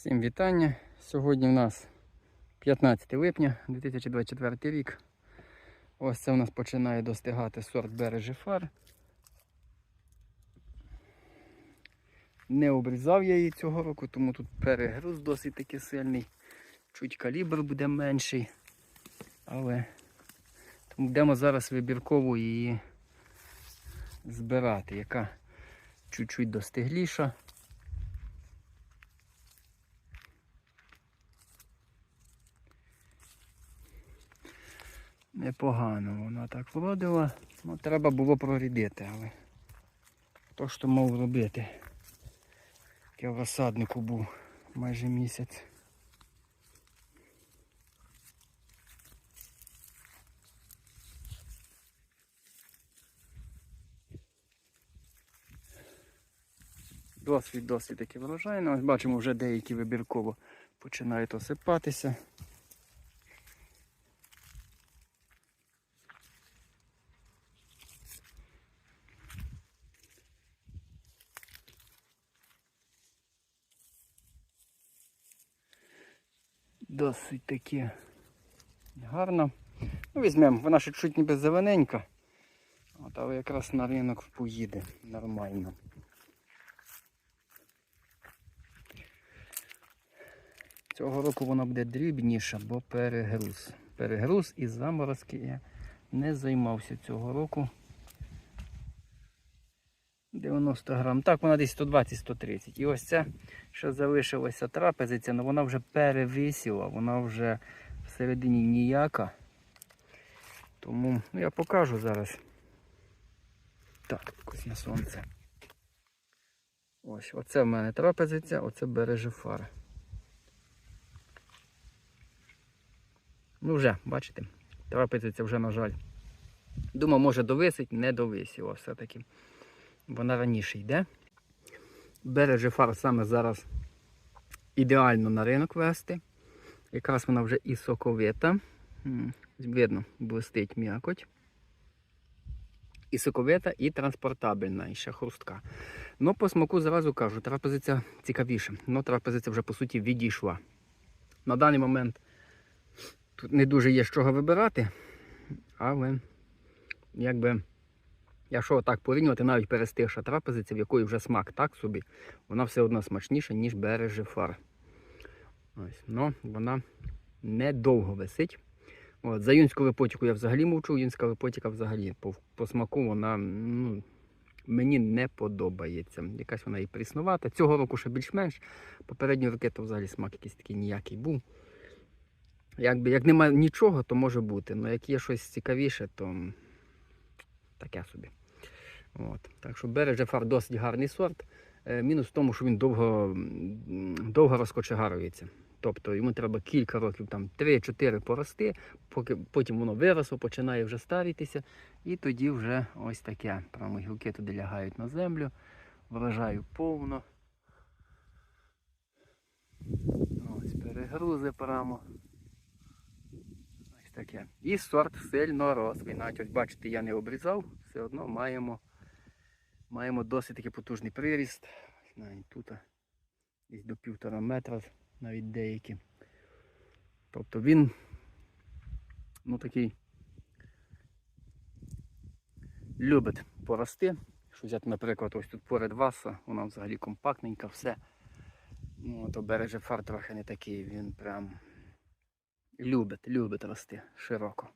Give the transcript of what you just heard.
Всім вітання. Сьогодні в нас 15 липня 2024 рік. Ось це у нас починає достигати сорт бережі фар. Не обрізав я її цього року, тому тут перегруз досить таки сильний. Чуть калібр буде менший. Але тому будемо зараз вибірково її збирати, яка чуть-чуть достигліша. Непогано вона так вродила. Ну, треба було прорідити, але то мав робити? Я в розсаднику був майже місяць. Досвід досить таки врожайний. Ось бачимо, вже деякі вибірково починають осипатися. Досить таки гарно. Ну, візьмемо, вона ще чуть ніби зелененька. От, але якраз на ринок поїде нормально. Цього року вона буде дрібніша, бо перегруз. Перегруз і заморозки я не займався цього року. 90 грам. Так, вона десь 120-130. І ось ця, що залишилася трапезиця, ну вона вже перевисіла, вона вже всередині ніяка. Тому ну, я покажу зараз. Так, ось на сонце. Ось, оце в мене трапезиця, оце береже фара. Ну вже, бачите, трапезиця вже, на жаль. Думав, може довисить, не довисіло все-таки. Вона раніше йде. Береже фар саме зараз ідеально на ринок вести. Якраз вона вже і соковита. Видно, блистить м'якоть. І соковита, і транспортабельна, і ще хрустка. Ну, по смаку зразу кажу, трапезиця цікавіша. Ну, трапезиця вже по суті відійшла. На даний момент тут не дуже є з чого вибирати, але якби. Якщо так порівнювати, навіть перестигша трапезиця, в якої вже смак так собі, вона все одно смачніша, ніж береже фар. Ось, ну, вона недовго висить. От, за юнську липотіку я взагалі мовчу, юнська липотіка взагалі по, по смаку вона ну, мені не подобається. Якась вона і пріснувата. Цього року ще більш-менш. Попередні роки то взагалі смак якийсь такий ніякий був. Якби, як немає нічого, то може бути. але як є щось цікавіше, то таке собі. От. Так що береже фар досить гарний сорт. Е, Мінус в тому, що він довго, довго розкочегарується. Тобто йому треба кілька років, там 3-4 порости, поки потім воно виросло, починає вже старітися. І тоді вже ось таке. Прямо гілки туди лягають на землю, врожаю повно. Ось перегрузи прямо. Ось таке. І сорт сильно рослий. Навіть ось бачите, я не обрізав, все одно маємо, маємо досить таки потужний приріст. Навіть тут десь до півтора метра, навіть деякі. Тобто він ну такий любить порости. Що взяти, наприклад, ось тут поряд васа, вона взагалі компактненька, все. Ну, то береже фар трохи не такий, він прям любить, любить рости широко.